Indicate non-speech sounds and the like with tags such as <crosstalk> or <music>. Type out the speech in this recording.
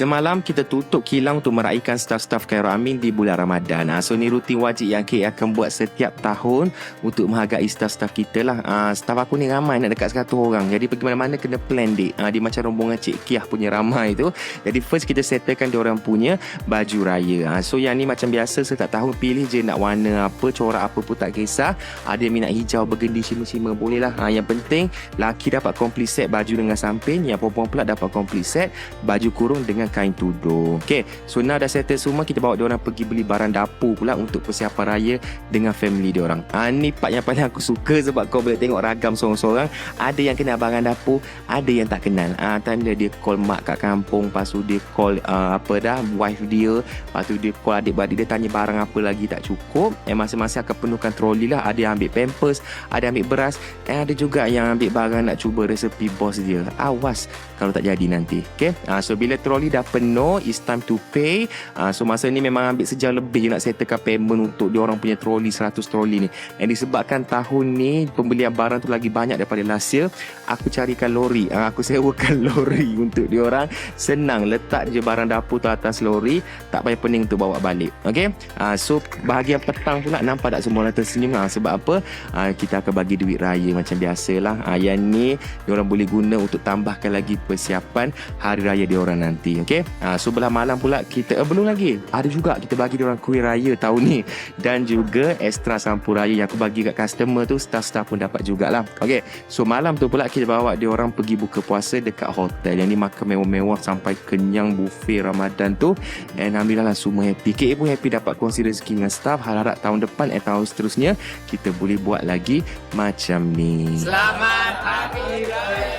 semalam kita tutup kilang untuk meraihkan staf-staf Khairul Amin di bulan Ramadan. Ha, so ni rutin wajib yang KA akan buat setiap tahun untuk menghargai staf-staf kita lah. Ha, staf aku ni ramai nak dekat 100 orang. Jadi pergi mana-mana kena plan date. Ha, dia macam rombongan Cik Kiah punya ramai tu. Jadi first kita settlekan dia orang punya baju raya. Ha, so yang ni macam biasa setiap tahun pilih je nak warna apa, corak apa pun tak kisah. Ada yang minat hijau, bergendi, cima-cima boleh lah. Ha, yang penting laki dapat complete set baju dengan samping. Yang perempuan pula dapat complete set baju kurung dengan kain tudung. Okay, so now dah settle semua kita bawa dia orang pergi beli barang dapur pula untuk persiapan raya dengan family dia orang. Ha, ni part yang paling aku suka sebab kau boleh tengok ragam seorang-seorang. Ada yang kenal barang dapur, ada yang tak kenal. Ha, tanda dia call mak kat kampung, lepas tu dia call uh, apa dah, wife dia, lepas tu dia call adik-beradik dia tanya barang apa lagi tak cukup. Eh masing-masing akan penuhkan troli lah. Ada yang ambil pampers, ada yang ambil beras, dan ada juga yang ambil barang nak cuba resepi bos dia. Awas kalau tak jadi nanti. Okay? Ha, so bila troli dah penuh, it's time to pay. Ha, so masa ni memang ambil sejam lebih nak settlekan payment untuk dia orang punya troli 100 troli ni. And disebabkan tahun ni pembelian barang tu lagi banyak daripada last year, aku carikan lori. Ha, aku <laughs> sewakan lori untuk dia orang. Senang letak je barang dapur tu atas lori, tak payah pening untuk bawa balik. Okay? Ha, so bahagian petang pula nampak tak semua orang tersenyum ha, sebab apa? Ha, kita akan bagi duit raya macam biasalah. Ha, yang ni dia orang boleh guna untuk tambahkan lagi persiapan hari raya dia orang nanti okey? Ha, so belah malam pula kita eh, belum lagi. Ada juga kita bagi dia orang kuih raya tahun ni. Dan juga extra sampur raya yang aku bagi kat customer tu staff-staff pun dapat jugalah. Okey? So malam tu pula kita bawa dia orang pergi buka puasa dekat hotel. Yang ni makan mewah-mewah sampai kenyang buffet Ramadan tu. And alhamdulillah lah semua happy. KA pun happy dapat kongsi rezeki dengan staff. Harap-harap tahun depan eh tahun seterusnya kita boleh buat lagi macam ni. Selamat Hari Raya